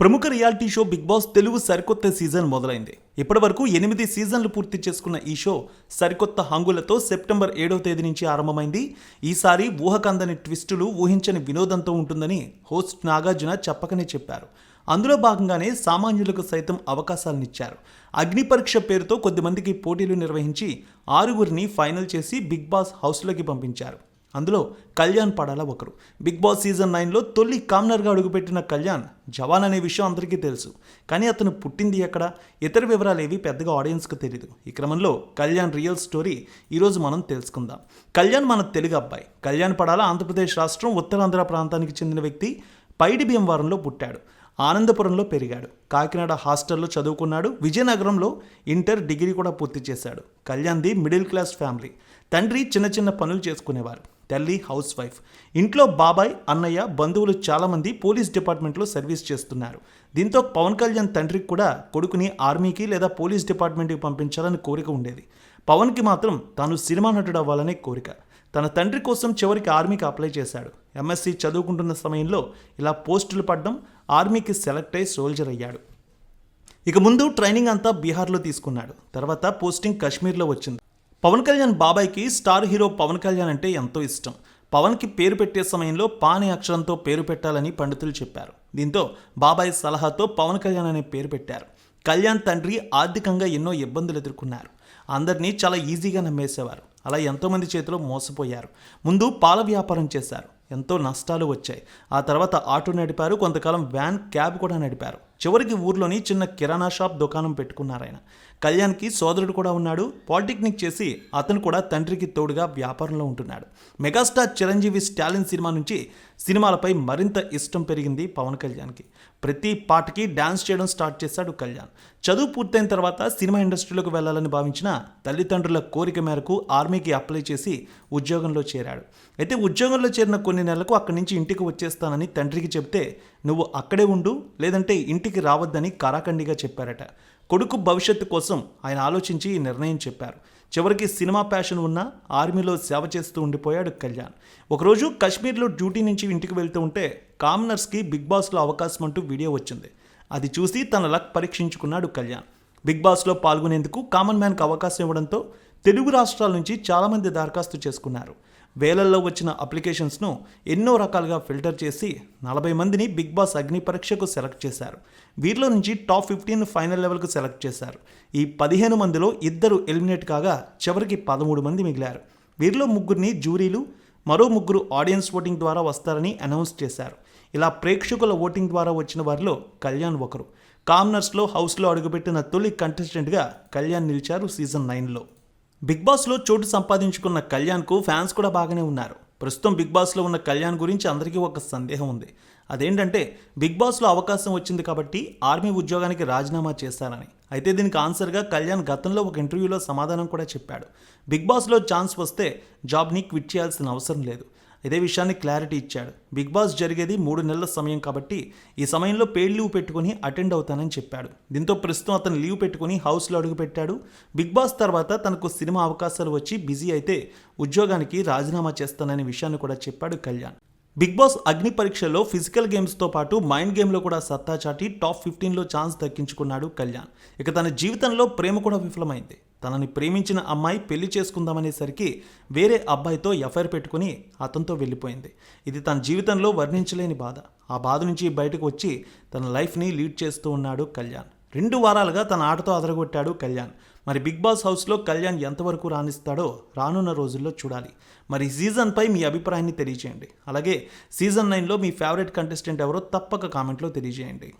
ప్రముఖ reality show Bigg Boss Telugu సరికొత్త season మొదలైంది. ఇప్పటి వరకు ఎనిమిది సీజన్లు పూర్తి చేసుకున్న ఈ షో సరికొత్త హంగులతో సెప్టెంబర్ ఏడవ తేదీ నుంచి ఆరంభమైంది. ఈసారి ఊహకందని ట్విస్టులు ఊహించని వినోదంతో ఉంటుందని హోస్ట్ నాగార్జున చెప్పకనే చెప్పారు. అందులో భాగంగానే సామాన్యులకు సైతం అవకాశాలనిచ్చారు. అగ్ని పరీక్ష పేరుతో కొద్దిమందికి పోటీలు నిర్వహించి ఆరుగురిని ఫైనల్ చేసి బిగ్ బాస్ హౌస్లోకి పంపించారు. అందులో కళ్యాణ్ పడాల ఒకరు. బిగ్ బాస్ సీజన్ నైన్లో తొలి కామ్నర్గా అడుగుపెట్టిన కళ్యాణ్ జవాన్ అనే విషయం అందరికీ తెలుసు. కానీ అతను పుట్టింది ఎక్కడ? ఇతర వివరాలు ఏవి పెద్దగా ఆడియన్స్కి తెలియదు ఈ క్రమంలో కళ్యాణ్ రియల్ స్టోరీ ఈరోజు మనం తెలుసుకుందాం. కళ్యాణ్ మన తెలుగు అబ్బాయి. కళ్యాణ్ పడాల ఆంధ్రప్రదేశ్ రాష్ట్రం ఉత్తరాంధ్ర ప్రాంతానికి చెందిన వ్యక్తి. పైడి భీమవరంలో పుట్టాడు. ఆనందపురంలో పెరిగాడు. కాకినాడ హాస్టల్లో చదువుకున్నాడు. విజయనగరంలో ఇంటర్ డిగ్రీ కూడా పూర్తి చేశాడు. కళ్యాణ్ది మిడిల్ క్లాస్ ఫ్యామిలీ. తండ్రి చిన్న చిన్న పనులు చేసుకునేవారు. తల్లి హౌస్ వైఫ్ ఇంట్లో బాబాయ్ అన్నయ్య బంధువులు చాలామంది పోలీస్ డిపార్ట్మెంట్లో సర్వీస్ చేస్తున్నారు. దీంతో పవన్ కళ్యాణ్ తండ్రికి కూడా కొడుకుని ఆర్మీకి లేదా పోలీస్ డిపార్ట్మెంట్కి పంపించాలని కోరిక ఉండేది. పవన్కి మాత్రం తాను సినిమా నటుడు అవ్వాలనే కోరిక. తన తండ్రి కోసం చివరికి ఆర్మీకి అప్లై చేశాడు. ఎంఎస్సి చదువుకుంటున్న సమయంలో ఇలా పోస్టులు పడడం ఆర్మీకి సెలెక్ట్ అయి సోల్జర్ అయ్యాడు. ఇక ముందు ట్రైనింగ్ అంతా బీహార్లో తీసుకున్నాడు. తర్వాత పోస్టింగ్ కాశ్మీర్లో వచ్చింది. పవన్ కళ్యాణ్ బాబాయ్కి స్టార్ హీరో పవన్ కళ్యాణ్ అంటే ఎంతో ఇష్టం. పవన్కి పేరు పెట్టే సమయంలో పాని అక్షరంతో పేరు పెట్టాలని పండితులు చెప్పారు. దీంతో బాబాయ్ సలహాతో పవన్ కళ్యాణ్ అనే పేరు పెట్టారు. కళ్యాణ్ తండ్రి ఆర్థికంగా ఎన్నో ఇబ్బందులు ఎదుర్కొన్నారు. అందరినీ చాలా ఈజీగా నమ్మేసేవారు. అలా ఎంతోమంది చేతిలో మోసపోయారు. ముందు పాల వ్యాపారం చేశారు. ఎంతో నష్టాలు వచ్చాయి. ఆ తర్వాత ఆటో నడిపారు. కొంతకాలం వ్యాన్ క్యాబ్ కూడా నడిపారు. చివరికి ఊర్లోని చిన్న కిరాణా షాప్ దుకాణం పెట్టుకున్నారు ఆయన కళ్యాణ్కి సోదరుడు కూడా ఉన్నాడు. పాలిటెక్నిక్ చేసి అతను కూడా తండ్రికి తోడుగా వ్యాపారంలో ఉంటున్నాడు. మెగాస్టార్ చిరంజీవి స్టాలిన్ సినిమా నుంచి సినిమాలపై మరింత ఇష్టం పెరిగింది పవన్ కళ్యాణ్కి. ప్రతి పాటకి డ్యాన్స్ చేయడం స్టార్ట్ చేశాడు కళ్యాణ్. చదువు పూర్తయిన తర్వాత సినిమా ఇండస్ట్రీలోకి వెళ్ళాలని భావించిన తల్లిదండ్రుల కోరిక మేరకు ఆర్మీకి అప్లై చేసి ఉద్యోగంలో చేరాడు. అయితే ఉద్యోగంలో చేరిన కొన్ని నెలలకు అక్కడి నుంచి ఇంటికి వచ్చేస్తానని తండ్రికి చెబితే నువ్వు అక్కడే ఉండు లేదంటే ఇంటికి రావద్దని కారాఖండిగా చెప్పారట. కొడుకు భవిష్యత్తు కోసం ఆయన ఆలోచించి ఈ నిర్ణయం చెప్పారు. చివరికి సినిమా ప్యాషన్ ఉన్న ఆర్మీలో సేవ చేస్తూ ఉండిపోయాడు కళ్యాణ్. ఒకరోజు కాశ్మీర్లో డ్యూటీ నుంచి ఇంటికి వెళ్తూ ఉంటే కామనర్స్కి బిగ్ బాస్లో అవకాశం అంటూ వీడియో వచ్చింది. అది చూసి తన లక్ పరీక్షించుకున్నాడు కళ్యాణ్. బిగ్ బాస్లో పాల్గొనేందుకు కామన్ మ్యాన్కు అవకాశం ఇవ్వడంతో తెలుగు రాష్ట్రాల నుంచి చాలామంది దరఖాస్తు చేసుకున్నారు. వేలల్లో వచ్చిన అప్లికేషన్స్ను ఎన్నో రకాలుగా ఫిల్టర్ చేసి నలభై మందిని బిగ్ బాస్ అగ్ని పరీక్షకు సెలెక్ట్ చేశారు. వీరిలో నుంచి టాప్ ఫిఫ్టీన్ ఫైనల్ లెవెల్కు సెలెక్ట్ చేశారు. ఈ పదిహేను మందిలో ఇద్దరు ఎలిమినేట్ కాగా చివరికి పదమూడు మంది మిగిలారు. వీరిలో ముగ్గురిని జ్యూరీలు మరో ముగ్గురు ఆడియన్స్ ఓటింగ్ ద్వారా వస్తారని అనౌన్స్ చేశారు. ఇలా ప్రేక్షకుల ఓటింగ్ ద్వారా వచ్చిన వారిలో కళ్యాణ్ ఒకరు. కామ్నర్స్లో హౌస్లో అడుగుపెట్టిన తొలి కంటెస్టెంట్గా కళ్యాణ్ నిలిచారు సీజన్ నైన్లో. బిగ్ బాస్లో చోటు సంపాదించుకున్న కళ్యాణ్కు ఫ్యాన్స్ కూడా బాగానే ఉన్నారు. ప్రస్తుతం బిగ్ బాస్లో ఉన్న కళ్యాణ్ గురించి అందరికీ ఒక సందేహం ఉంది. అదేంటంటే బిగ్ బాస్లో అవకాశం వచ్చింది కాబట్టి ఆర్మీ ఉద్యోగానికి రాజీనామా చేస్తారని అయితే దీనికి ఆన్సర్గా కళ్యాణ్ గతంలో ఒక ఇంటర్వ్యూలో సమాధానం కూడా చెప్పాడు. బిగ్ బాస్లో ఛాన్స్ వస్తే జాబ్ని క్విట్ చేయాల్సిన అవసరం లేదు. ఇదే విషయాన్ని క్లారిటీ ఇచ్చాడు. బిగ్ బాస్ జరిగేది మూడు నెలల సమయం కాబట్టి ఈ సమయంలో పెయిడ్ లీవ్ పెట్టుకుని అటెండ్ అవుతానని చెప్పాడు. దీంతో ప్రస్తుతం అతను లీవ్ పెట్టుకుని హౌస్లో అడుగుపెట్టాడు. బిగ్ బాస్ తర్వాత తనకు సినిమా అవకాశాలు వచ్చి బిజీ అయితే ఉద్యోగానికి రాజీనామా చేస్తాననే విషయాన్ని కూడా చెప్పాడు కళ్యాణ్. బిగ్ బాస్ అగ్ని పరీక్షలో ఫిజికల్ గేమ్స్తో పాటు మైండ్ గేమ్లో కూడా సత్తా చాటి టాప్ ఫిఫ్టీన్లో ఛాన్స్ దక్కించుకున్నాడు కళ్యాణ్. ఇక తన జీవితంలో ప్రేమ కూడా విఫలమైంది. తనని ప్రేమించిన అమ్మాయి పెళ్ళి చేసుకుందామనేసరికి వేరే అబ్బాయితో ఎఫ్ఐఆర్ పెట్టుకుని అతనితో వెళ్ళిపోయింది. ఇది తన జీవితంలో వర్ణించలేని బాధ. ఆ బాధ నుంచి బయటకు వచ్చి తన లైఫ్ని లీడ్ చేస్తూ ఉన్నాడు కళ్యాణ్. రెండు వారాలుగా తన ఆటతో అదరగొట్టాడు కళ్యాణ్. మరి బిగ్ బాస్ హౌస్లో కళ్యాణ్ ఎంతవరకు రాణిస్తాడో రానున్న రోజుల్లో చూడాలి. మరి సీజన్పై మీ అభిప్రాయాన్ని తెలియజేయండి అలాగే సీజన్ నైన్లో మీ ఫేవరెట్ కంటెస్టెంట్ ఎవరో తప్పక కామెంట్లో తెలియజేయండి.